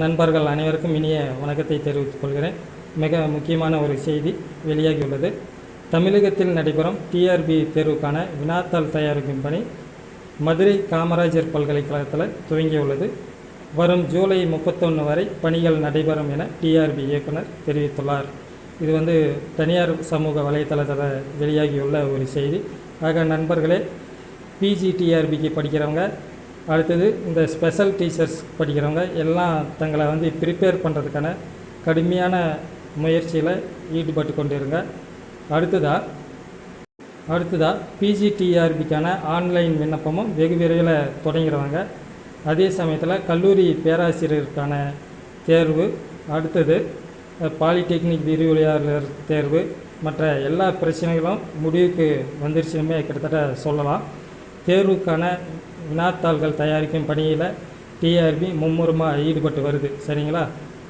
நண்பர்கள் அனைவருக்கும் இனிய வணக்கத்தை தெரிவித்துக் கொள்கிறேன். மிக முக்கியமான ஒரு செய்தி வெளியாகியுள்ளது. தமிழகத்தில் நடைபெறும் டிஆர்பி தேர்வுக்கான வினாத்தாள் தயாரிக்கும் பணி மதுரை காமராஜர் பல்கலைக்கழகத்தில் துவங்கியுள்ளது. வரும் ஜூலை முப்பத்தொன்று வரை பணிகள் நடைபெறும் என டிஆர்பி இயக்குனர் தெரிவித்துள்ளார். இது வந்து தனியார் சமூக வலைத்தளத்தில் வெளியாகியுள்ள ஒரு செய்தி. ஆக நண்பர்களே பிஜிடிஆர்பிக்கு படிக்கிறவங்க அடுத்தது இந்த ஸ்பெஷல் டீச்சர்ஸ் படிக்கிறவங்க எல்லாம் தங்களை வந்து ப்ரிப்பேர் பண்ணுறதுக்கான கடுமையான முயற்சியில் ஈடுபட்டு கொண்டிருங்க. அடுத்ததாக அடுத்ததாக பிஜிடிஆர்பிக்கான ஆன்லைன் விண்ணப்பமும் வெகு விரைவில் தொடங்கிறவங்க. அதே சமயத்தில் கல்லூரி பேராசிரியருக்கான தேர்வு அடுத்தது பாலிடெக்னிக் விரிவுரையாளர் தேர்வு மற்ற எல்லா பிரச்சனைகளும் முடிவுக்கு வந்துருச்சுமே கிட்டத்தட்ட சொல்லலாம். தேர்வுக்கான வினாத்தாள்கள் தயாரிக்கும் பணியில் டிஆர்பி மும்முரமாக ஈடுபட்டு வருது. சரிங்களா?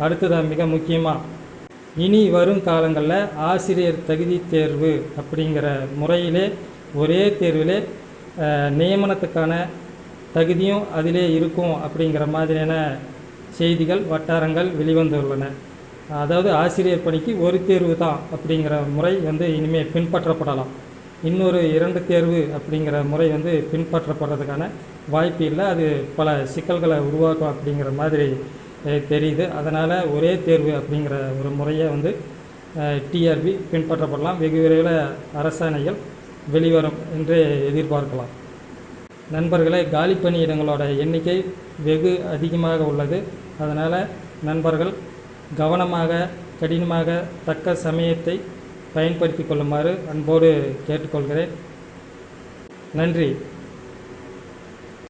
அடுத்ததாக மிக முக்கியமாக இனி வரும் காலங்களில் ஆசிரியர் தகுதி தேர்வு அப்படிங்கிற முறையிலே ஒரே தேர்விலே நியமனத்துக்கான தகுதியும் அதிலே இருக்கும் அப்படிங்கிற மாதிரியான செய்திகள் வட்டாரங்கள் வெளிவந்துள்ளன. அதாவது ஆசிரியர் பணிக்கு ஒரு தேர்வு தான் அப்படிங்கிற முறை வந்து இனிமேல் பின்பற்றப்படலாம். இன்னொரு இரண்டு தேர்வு அப்படிங்கிற முறை வந்து பின்பற்றப்படுறதுக்கான வாய்ப்பு இல்லை. அது பல சிக்கல்களை உருவாக்கும் அப்படிங்கிற மாதிரி தெரியுது. அதனால் ஒரே தேர்வு அப்படிங்கிற ஒரு முறையை வந்து டிஆர்பி பின்பற்றப்படலாம். வெகு விரைவில் அரசாணைகள் வெளிவரும் என்று எதிர்பார்க்கலாம். நண்பர்களே காலி பணியிடங்களோட எண்ணிக்கை வெகு அதிகமாக உள்ளது. அதனால் நண்பர்கள் கவனமாக கடினமாக தக்க சமயத்தை பயன்படுத்தி கொள்ளுமாறு அன்போடு கேட்டுக்கொள்கிறேன். நன்றி.